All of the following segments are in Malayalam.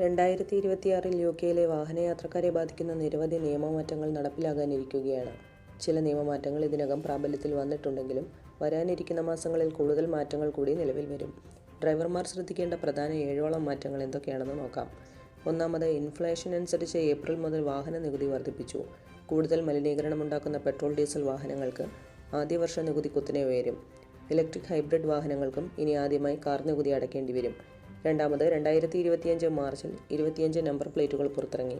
രണ്ടായിരത്തി ഇരുപത്തിയാറിൽ യു കെയിലെ വാഹനയാത്രക്കാരെ ബാധിക്കുന്ന നിരവധി നിയമമാറ്റങ്ങൾ നടപ്പിലാകാനിരിക്കുകയാണ്. ചില നിയമമാറ്റങ്ങൾ ഇതിനകം പ്രാബല്യത്തിൽ വന്നിട്ടുണ്ടെങ്കിലും വരാനിരിക്കുന്ന മാസങ്ങളിൽ കൂടുതൽ മാറ്റങ്ങൾ കൂടി നിലവിൽ വരും. ഡ്രൈവർമാർ ശ്രദ്ധിക്കേണ്ട പ്രധാന ഏഴോളം മാറ്റങ്ങൾ എന്തൊക്കെയാണെന്ന് നോക്കാം. ഒന്നാമത് ഇൻഫ്ലേഷൻ അനുസരിച്ച് ഏപ്രിൽ മുതൽ വാഹന നികുതി വർദ്ധിപ്പിച്ചു. കൂടുതൽ മലിനീകരണം ഉണ്ടാക്കുന്ന പെട്രോൾ ഡീസൽ വാഹനങ്ങൾക്ക് ആദ്യ വർഷ നികുതി കുത്തനെ ഉയരും. ഇലക്ട്രിക് ഹൈബ്രിഡ് വാഹനങ്ങൾക്കും ഇനി ആദ്യമായി കാർ നികുതി അടയ്ക്കേണ്ടി വരും. രണ്ടാമത് രണ്ടായിരത്തി ഇരുപത്തിയഞ്ച് മാർച്ചിൽ ഇരുപത്തിയഞ്ച് നമ്പർ പ്ലേറ്റുകൾ പുറത്തിറങ്ങി.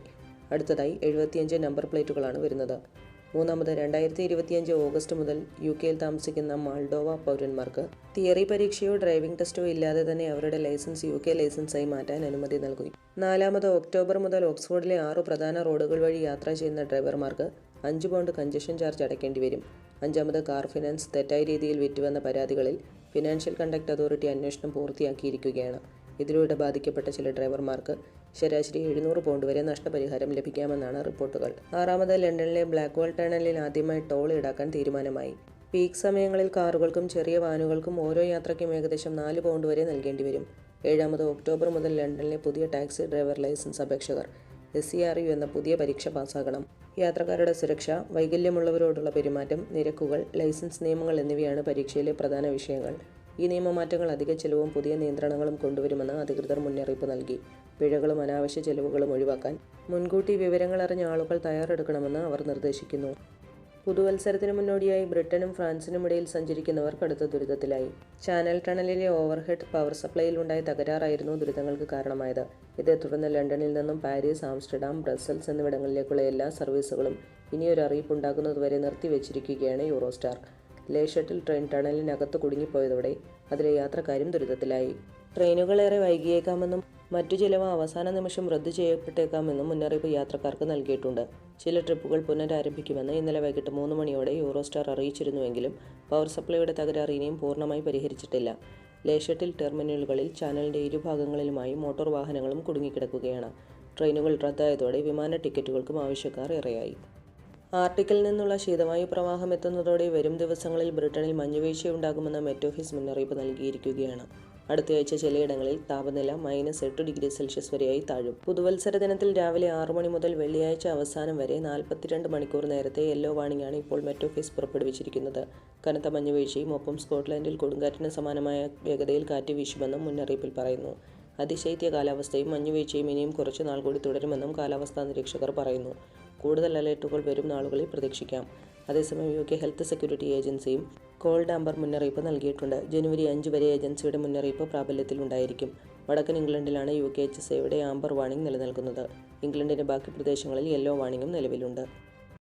അടുത്തതായി എഴുപത്തിയഞ്ച് നമ്പർ പ്ലേറ്റുകളാണ് വരുന്നത്. മൂന്നാമത് രണ്ടായിരത്തി ഇരുപത്തിയഞ്ച് ഓഗസ്റ്റ് മുതൽ യു കെയിൽ താമസിക്കുന്ന മാൾഡോവ പൗരന്മാർക്ക് തിയറി പരീക്ഷയോ ഡ്രൈവിംഗ് ടെസ്റ്റോ ഇല്ലാതെ തന്നെ അവരുടെ ലൈസൻസ് യു കെ ലൈസൻസായി മാറ്റാൻ അനുമതി നൽകി. നാലാമത് ഒക്ടോബർ മുതൽ ഓക്സ്ഫോർഡിലെ ആറു പ്രധാന റോഡുകൾ വഴി യാത്ര ചെയ്യുന്ന ഡ്രൈവർമാർക്ക് അഞ്ച് പൗണ്ട് കഞ്ചഷൻ ചാർജ് അടയ്ക്കേണ്ടി വരും. അഞ്ചാമത് കാർ ഫിനാൻസ് തെറ്റായ രീതിയിൽ വിറ്റുവന്ന പരാതികളിൽ ഫിനാൻഷ്യൽ കണ്ടക്ട് അതോറിറ്റി അന്വേഷണം പൂർത്തിയാക്കിയിരിക്കുകയാണ്. ഇതിലൂടെ ബാധിക്കപ്പെട്ട ചില ഡ്രൈവർമാർക്ക് ശരാശരി എഴുന്നൂറ് പൗണ്ട് വരെ നഷ്ടപരിഹാരം ലഭിക്കാമെന്നാണ് റിപ്പോർട്ടുകൾ. ആറാമത് ലണ്ടനിലെ ബ്ലാക്ക് വാൾ ടണലിൽ ആദ്യമായി ടോൾ ഈടാക്കാൻ തീരുമാനമായി. പീക്ക് സമയങ്ങളിൽ കാറുകൾക്കും ചെറിയ വാനുകൾക്കും ഓരോ യാത്രയ്ക്കും ഏകദേശം നാല് പൗണ്ട് വരെ നൽകേണ്ടി വരും. ഏഴാമത് ഒക്ടോബർ മുതൽ ലണ്ടനിലെ പുതിയ ടാക്സി ഡ്രൈവർ ലൈസൻസ് അപേക്ഷകർ എസ് സി ആർ യു എന്ന പുതിയ പരീക്ഷ പാസ്സാകണം യാത്രക്കാരുടെ സുരക്ഷ വൈകല്യമുള്ളവരോടുള്ള പെരുമാറ്റം നിരക്കുകൾ ലൈസൻസ് നിയമങ്ങൾ എന്നിവയാണ് പരീക്ഷയിലെ പ്രധാന വിഷയങ്ങൾ. ഈ നിയമമാറ്റങ്ങൾ അധിക ചെലവും പുതിയ നിയന്ത്രണങ്ങളും കൊണ്ടുവരുമെന്ന് അധികൃതർ മുന്നറിയിപ്പ് നൽകി. പിഴകളും അനാവശ്യ ചെലവുകളും ഒഴിവാക്കാൻ മുൻകൂട്ടി വിവരങ്ങൾ അറിഞ്ഞ ആളുകൾ തയ്യാറെടുക്കണമെന്ന് അവർ നിർദ്ദേശിക്കുന്നു. പുതുവത്സരത്തിന് മുന്നോടിയായി ബ്രിട്ടനും ഫ്രാൻസിനും ഇടയിൽ സഞ്ചരിക്കുന്നവർ കടുത്ത ദുരിതത്തിലായി. ചാനൽ ടണലിലെ ഓവർഹെഡ് പവർ സപ്ലൈയിൽ ഉണ്ടായ തകരാറായിരുന്നു ദുരിതങ്ങൾക്ക് കാരണമായത്. ഇതേ തുടർന്ന് ലണ്ടനിൽ നിന്നും പാരീസ് ആംസ്റ്റർഡാം ബ്രസൽസ് എന്നിവിടങ്ങളിലേക്കുള്ള എല്ലാ സർവീസുകളും ഇനിയൊരു അറിയിപ്പുണ്ടാകുന്നതുവരെ നിർത്തിവെച്ചിരിക്കുകയാണ് യൂറോസ്റ്റാർ. ലേ ഷട്ടിൽ ട്രെയിൻ ടണലിനകത്ത് കുടുങ്ങിപ്പോയതോടെ അതിലെ യാത്രക്കാരും ദുരിതത്തിലായി. ട്രെയിനുകളേറെ വൈകിയേക്കാമെന്നും മറ്റു ചിലവ് അവസാന നിമിഷം റദ്ദു ചെയ്യപ്പെട്ടേക്കാമെന്നും മുന്നറിയിപ്പ് യാത്രക്കാർക്ക് നൽകിയിട്ടുണ്ട്. ചില ട്രിപ്പുകൾ പുനരാരംഭിക്കുമെന്ന് ഇന്നലെ വൈകിട്ട് മൂന്ന് മണിയോടെ യൂറോസ്റ്റാർ അറിയിച്ചിരുന്നുവെങ്കിലും പവർ സപ്ലൈയുടെ തകരാറ് ഇനിയും പൂർണമായി പരിഹരിച്ചിട്ടില്ല. ലേഷട്ടിൽ ടെർമിനലുകളിൽ ചാനലിന്റെ ഇരുഭാഗങ്ങളിലുമായി മോട്ടോർ വാഹനങ്ങളും കുടുങ്ങിക്കിടക്കുകയാണ്. ട്രെയിനുകൾ റദ്ദായതോടെ വിമാന ടിക്കറ്റുകൾക്കും ആവശ്യക്കാർ ഏറെയായി. ആർട്ടിക്കിൽ നിന്നുള്ള ശീതവായു പ്രവാഹം എത്തുന്നതോടെ വരും ദിവസങ്ങളിൽ ബ്രിട്ടനിൽ മഞ്ഞുവീഴ്ചയുണ്ടാകുമെന്ന് മെറ്റോഫിസ് മുന്നറിയിപ്പ് നൽകിയിരിക്കുകയാണ്. അടുത്തയാഴ്ച ചിലയിടങ്ങളിൽ താപനില മൈനസ് എട്ട് ഡിഗ്രി സെൽഷ്യസ് വരെയായി താഴും. പുതുവത്സര ദിനത്തിൽ രാവിലെ ആറു മണി മുതൽ വെള്ളിയാഴ്ച അവസാനം വരെ നാൽപ്പത്തിരണ്ട് മണിക്കൂർ നേരത്തെ യെല്ലോ വാണിംഗാണ് ഇപ്പോൾ മെറ്റോഫിസ് പുറപ്പെടുവിച്ചിരിക്കുന്നത്. കനത്ത മഞ്ഞുവീഴ്ചയും ഒപ്പം സ്കോട്ട്ലൻഡിൽ കൊടുങ്കാറ്റിന് സമാനമായ വേഗതയിൽ കാറ്റ് വീശുമെന്നും മുന്നറിയിപ്പിൽ പറയുന്നു. അതിശൈത്യ കാലാവസ്ഥയും മഞ്ഞുവീഴ്ചയും ഇനിയും കുറച്ചു നാൾ കൂടി തുടരുമെന്നും കാലാവസ്ഥാ നിരീക്ഷകർ പറയുന്നു. കൂടുതൽ അലേർട്ടുകൾ വരും നാളുകളിൽ പ്രതീക്ഷിക്കാം. അതേസമയം യു കെ ഹെൽത്ത് സെക്യൂരിറ്റി ഏജൻസിയും കോൾഡ് ആംബർ മുന്നറിയിപ്പ് നൽകിയിട്ടുണ്ട്. ജനുവരി അഞ്ച് വരെ ഏജൻസിയുടെ മുന്നറിയിപ്പ് പ്രാബല്യത്തിലുണ്ടായിരിക്കും വടക്കൻ ഇംഗ്ലണ്ടിലാണ് യു കെ എച്ച് എസ് എയുടെ ആംബർ വാണിംഗ് നിലനിൽക്കുന്നത്. ഇംഗ്ലണ്ടിന്റെ ബാക്കി പ്രദേശങ്ങളിൽ യെല്ലോ വാണിംഗും നിലവിലുണ്ട്.